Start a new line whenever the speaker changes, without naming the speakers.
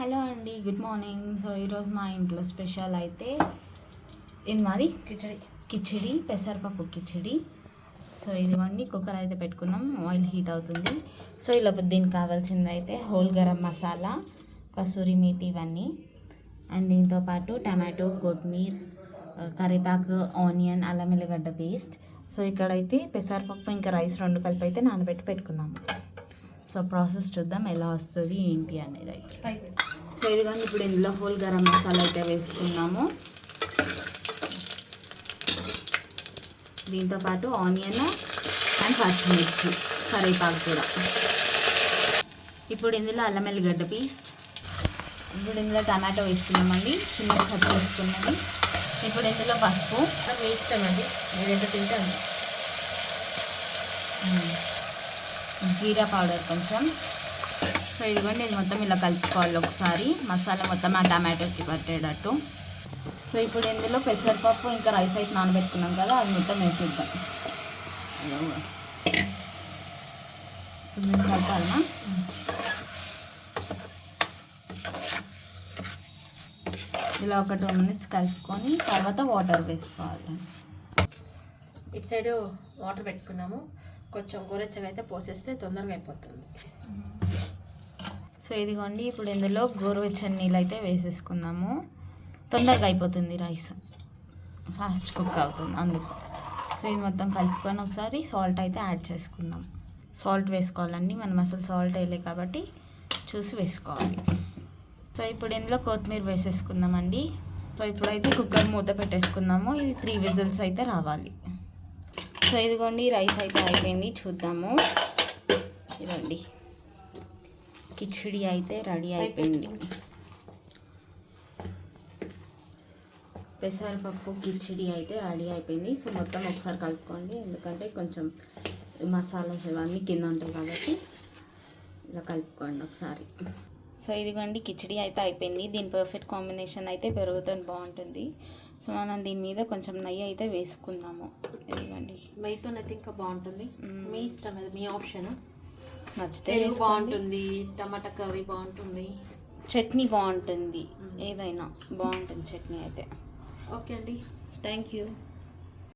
Hello అండి good morning. So ఈరోజు మా ఇంట్లో స్పెషల్ అయితే ఇది మాది?
కిచడి.
కిచిడి పెసరపప్పు కిచిడి. సో ఇదిగోండి కుక్కర్ అయితే పెట్టుకున్నాం. ఆయిల్ హీట్ అవుతుంది. సో ఇలా దీనికి కావాల్సింది అయితే హోల్ గరం మసాలా కసూరి మేతి ఇవన్నీ. అండ్ దీంతో పాటు టమాటో కొత్తిమీర కరివేపాకు ఆనియన్ అల్లం ఎల్లిగడ్డ పేస్ట్. సో ఇక్కడైతే పెసరపప్పు ఇంకా రైస్ రెండు కలిపి అయితే నానబెట్టి పెట్టుకున్నాము. సో ప్రాసెస్ చూద్దాం ఎలా వస్తుంది ఏంటి అనేది అయితే. సో ఇదిగోండి ఇప్పుడు ఇందులో హోల్ గరం మసాలా అయితే వేస్తున్నాము దీంతో పాటు ఆనియన్ అండ్ పచ్చిమిర్చి కరివేపాకు కూడా. ఇప్పుడు ఇందులో అల్లం ఎల్లిగడ్డ పేస్ట్. ఇప్పుడు ఇందులో టమాటో వేసుకున్నామండి. చిన్న కట్ వేసుకున్నది ఇప్పుడు ఇందులో పసుపు.
మీ ఇష్టం అండి మీరు ఎంత తింటే అంత
జీరా పౌడర్ కొంచెం. సో ఇదిగోండి ఇది మొత్తం ఇలా కలుపుకోవాలి ఒకసారి. మసాలా మొత్తం ఆ టమాటోకి పట్టేటట్టు. సో ఇప్పుడు ఇందులో పెసరపప్పు ఇంకా రైస్ అయితే నానబెట్టుకున్నాం కదా అది మొత్తం వేసేద్దాం. ఇప్పుడు కలపాలనా ఇలా ఒక టూ మినిట్స్ కలుపుకొని తర్వాత వాటర్ వేసుకోవాలి.
ఇటు సైడ్ వాటర్ పెట్టుకున్నాము. కొంచెం గోరెచ్చగా అయితే పోసేస్తే తొందరగా అయిపోతుంది.
సో ఇదిగోండి ఇప్పుడు ఇందులో గోరువెచ్చని నీళ్ళు అయితే వేసేసుకుందాము. తొందరగా అయిపోతుంది రైస్. ఫాస్ట్ కుక్ అవుతుంది అందుకు. సో ఇది మొత్తం కలుపుకొని ఒకసారి సాల్ట్ అయితే యాడ్ చేసుకుందాం. సాల్ట్ వేసుకోవాలండి మనం అసలు సాల్ట్ వేయలే కాబట్టి చూసి వేసుకోవాలి. సో ఇప్పుడు ఇందులో కొత్తిమీర వేసేసుకుందామండి. సో ఇప్పుడైతే కుక్కర్ మూత పెట్టేసుకుందాము ఇది త్రీ విజిల్స్ అయితే రావాలి. సో ఇదిగోండి రైస్ అయితే అయిపోయింది. చూద్దాము. ఇదండి కిచిడి అయితే రెడీ అయిపోయింది. పెసరపప్పు కిచిడి అయితే రెడీ అయిపోయింది. సో మొత్తం ఒకసారి కలుపుకోండి. ఎందుకంటే కొంచెం మసాలాస్ ఇవన్నీ కింద ఉంటాయి కాబట్టి ఇలా కలుపుకోండి ఒకసారి. సో ఇదిగోండి కిచిడి అయితే అయిపోయింది. దీని పర్ఫెక్ట్ కాంబినేషన్ అయితే పెరుగుతో బాగుంటుంది. సో మనం దీని మీద కొంచెం నెయ్యి అయితే వేసుకుందాము.
అయితే ఇంకా బాగుంటుంది.
మ్మ్.
మీ ఇష్టం అది మీ ఆప్షన్
నచ్చితే
పెరుగు. బాగుంటుంది టమాటా కర్రీ బాగుంటుంది.
చట్నీ బాగుంటుంది. ఏదైనా బాగుంటుంది చట్నీ అయితే.
ఓకే అండి. Thank you